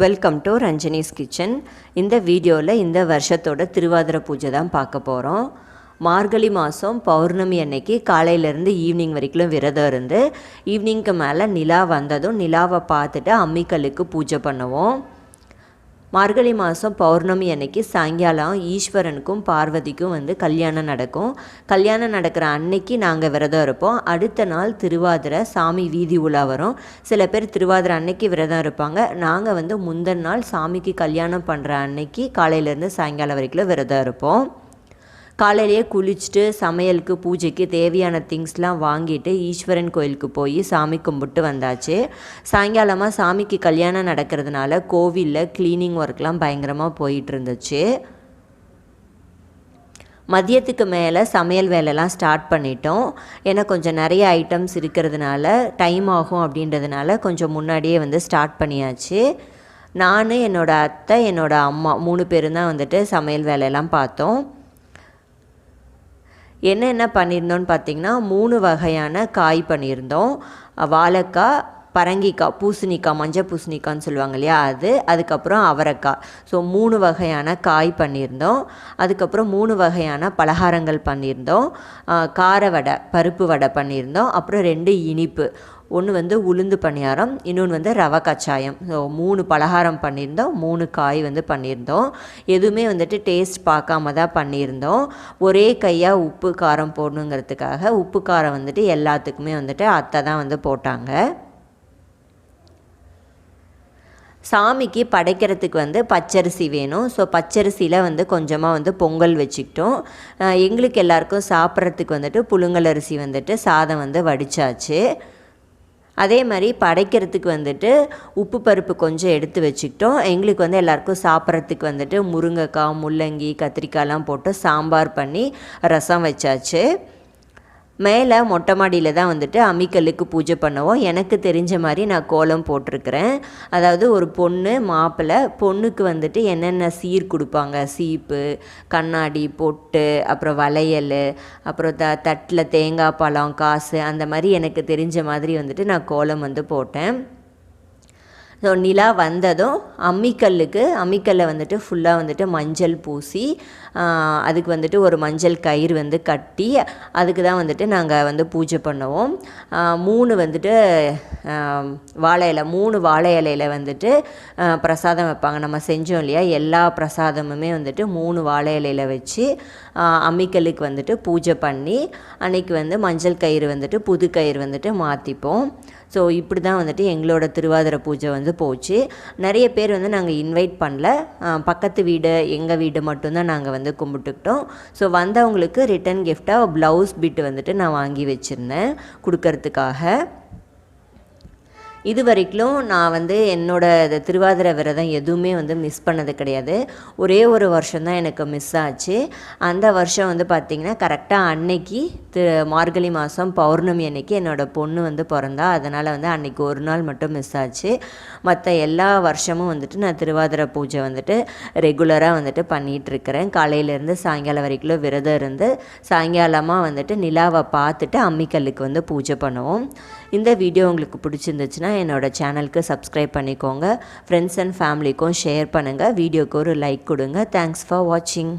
Welcome to Ranjani's kitchen இந்த வீடியோவில் இந்த வருஷத்தோட திருவாதிரை பூஜை தான் பார்க்க போகிறோம் மார்கழி மாதம் பௌர்ணமி அன்னைக்கு காலையிலேருந்து ஈவினிங் வரைக்கும் விரதம் இருந்து ஈவினிங்க்கு மேலே நிலா வந்ததும் நிலாவை பார்த்துட்டு அம்மிக்கல்லுக்கு பூஜை பண்ணுவோம். மார்கழி மாதம் பௌர்ணமி அன்னைக்கு சாயங்காலம் ஈஸ்வரனுக்கும் பார்வதிக்கும் வந்து கல்யாணம் நடக்கும். கல்யாணம் நடக்கிற அன்னைக்கு நாங்கள் விரதம் இருப்போம். அடுத்த நாள் திருவாதிரை சாமி வீதி உலா வரும். சில பேர் திருவாதிரை அன்னைக்கு விரதம் இருப்பாங்க. நாங்கள் வந்து முந்தின நாள் சாமிக்கு கல்யாணம் பண்ணுற அன்னைக்கு காலையிலேருந்து சாயங்காலம் வரைக்கும் விரதம் இருப்போம். காலையிலேயே குளிச்சுட்டு சமையலுக்கு பூஜைக்கு தேவையான திங்ஸ்லாம் வாங்கிட்டு ஈஸ்வரன் கோயிலுக்கு போய் சாமி கும்பிட்டு வந்தாச்சு. சாயங்காலமாக சாமிக்கு கல்யாணம் நடக்கிறதுனால கோவிலில் க்ளீனிங் ஒர்க்லாம் பயங்கரமாக போயிட்டு இருந்துச்சு மதியத்துக்கு மேலே சமையல் வேலைலாம் ஸ்டார்ட் பண்ணிட்டோம். ஏன்னா கொஞ்சம் நிறைய ஐட்டம்ஸ் இருக்கிறதுனால டைம் ஆகும் அப்படின்றதுனால கொஞ்சம் முன்னாடியே வந்து ஸ்டார்ட் பண்ணியாச்சு. நான் என்னோடய அத்தை என்னோடய அம்மா மூணு பேரும் தான் வந்துட்டு சமையல் வேலையெல்லாம் பார்த்தோம். என்னென்ன பண்ணியிருந்தோன்னு பார்த்தீங்கன்னா மூணு வகையான காய் பண்ணியிருந்தோம். வாழைக்காய் பரங்கிக்காய் பூசணிக்காய் மஞ்சள் பூசணிக்கான்னு சொல்லுவாங்க இல்லையா அது அதுக்கப்புறம் அவரைக்காய். ஸோ மூணு வகையான காய் பண்ணியிருந்தோம். அதுக்கப்புறம் மூணு வகையான பலகாரங்கள் பண்ணியிருந்தோம். கார வடை பருப்பு வடை பண்ணியிருந்தோம். அப்புறம் ரெண்டு இனிப்பு. ஒன்று வந்து உளுந்து பணியாரம் இன்னொன்று வந்து ரவை கச்சாயம். ஸோ மூணு பலகாரம் பண்ணியிருந்தோம் மூணு காய் வந்து பண்ணியிருந்தோம். எதுவுமே வந்துட்டு டேஸ்ட் பார்க்காம தான் பண்ணியிருந்தோம். ஒரே கையாக உப்பு காரம் போடணுங்கிறதுக்காக உப்பு காரம் வந்துட்டு எல்லாத்துக்குமே வந்துட்டு அத்தை தான் வந்து போட்டாங்க. சாமிக்கு படைக்கிறதுக்கு வந்து பச்சரிசி வேணும். ஸோ பச்சரிசியில் வந்து கொஞ்சமாக வந்து பொங்கல் வச்சுக்கிட்டோம். எங்களுக்கு எல்லாருக்கும் சாப்பிட்றதுக்கு வந்துட்டு புழுங்கல் அரிசி வந்துட்டு சாதம் வந்து வடித்தாச்சு அதே மாதிரி படைக்கிறதுக்கு வந்துட்டு உப்பு பருப்பு கொஞ்சம் எடுத்து வச்சுக்கிட்டோம். எங்களுக்கு வந்து எல்லாருக்கும் சாப்பிட்றதுக்கு வந்துட்டு முருங்கைக்காய் முள்ளங்கி கத்திரிக்காய்லாம் போட்டு சாம்பார் பண்ணி ரசம் வச்சாச்சு. மேலே மொட்டை மாடியில் தான் வந்துட்டு அம்மிக்கல்லுக்கு பூஜை பண்ணுவோம். எனக்கு தெரிஞ்ச மாதிரி நான் கோலம் போட்டிருக்கிறேன். அதாவது ஒரு பொண்ணு மாப்பிள்ளை பொண்ணுக்கு வந்துட்டு என்னென்ன சீர் கொடுப்பாங்க? சீப்பு கண்ணாடி பொட்டு அப்புறம் வளையல் அப்புறம் த தட்டில் தேங்காய் பழம் காசு அந்த மாதிரி எனக்கு தெரிஞ்ச மாதிரி வந்துட்டு நான் கோலம் வந்து போட்டேன். ஸோ நிலா வந்ததும் அம்மிக்கல்லுக்கு அம்மிக்கல்லை வந்துட்டு ஃபுல்லாக வந்துட்டு மஞ்சள் பூசி அதுக்கு வந்துட்டு ஒரு மஞ்சள் கயிறு வந்து கட்டி அதுக்கு தான் வந்துட்டு நாங்கள் வந்து பூஜை பண்ணுவோம். மூணு வந்துட்டு வாழை இலை மூணு வாழை இலையில் வந்துட்டு பிரசாதம் வைப்பாங்க. நம்ம செஞ்சோம் இல்லையா? எல்லா பிரசாதமுமே வந்துட்டு மூணு வாழை இலையில் வச்சு அம்மிக்கல்லுக்கு வந்துட்டு பூஜை பண்ணி அன்னைக்கு வந்து மஞ்சள் கயிறு வந்துட்டு புது கயிறு வந்துட்டு மாற்றிப்போம் ஸோ இப்படி தான் வந்துட்டு எங்களோட திருவாதிரை பூஜை வந்து போச்சு. நிறைய பேர் வந்து நாங்கள் இன்வைட் பண்ணல. பக்கத்து வீடு எங்கள் வீடு மட்டும்தான் நாங்கள் வந்து கும்பிட்டுக்கிட்டோம். ஸோ வந்தவங்களுக்கு ரிட்டன் கிஃப்டாக ப்ளவுஸ் பிட்டு வந்துட்டு நான் வாங்கி வச்சுருந்தேன் கொடுக்கறதுக்காக. இது வரைக்கும் நான் வந்து என்னோடய திருவாதிரை விரதம் எதுவுமே வந்து மிஸ் பண்ணது கிடையாது. ஒரே ஒரு வருஷம் தான் எனக்கு மிஸ் ஆச்சு. அந்த வருஷம் வந்து பார்த்திங்கன்னா கரெக்டாக அன்னைக்கு திரு மார்கழி மாதம் பௌர்ணமி அன்னைக்கு என்னோடய பொண்ணு வந்து பிறந்தா. அதனால் வந்து அன்னைக்கு ஒரு நாள் மட்டும் மிஸ் ஆச்சு. மற்ற எல்லா வருஷமும் வந்துட்டு நான் திருவாதிரை பூஜை வந்துட்டு ரெகுலராக வந்துட்டு பண்ணிகிட்ருக்கிறேன் காலையிலேருந்து சாயங்காலம் வரைக்கும் விரதம் இருந்து சாயங்காலமாக வந்துட்டு நிலாவை பார்த்துட்டு அம்மிக்கல்லுக்கு வந்து பூஜை பண்ணுவோம். இந்த வீடியோ உங்களுக்கு பிடிச்சிருந்துச்சுன்னா என்னோடய சேனலுக்கு சப்ஸ்கிரைப் பண்ணிக்கோங்க. ஃப்ரெண்ட்ஸ் அண்ட் ஃபேமிலிக்கும் ஷேர் பண்ணுங்கள் வீடியோக்கு ஒரு லைக் கொடுங்க. தேங்க்ஸ் ஃபார் வாட்சிங்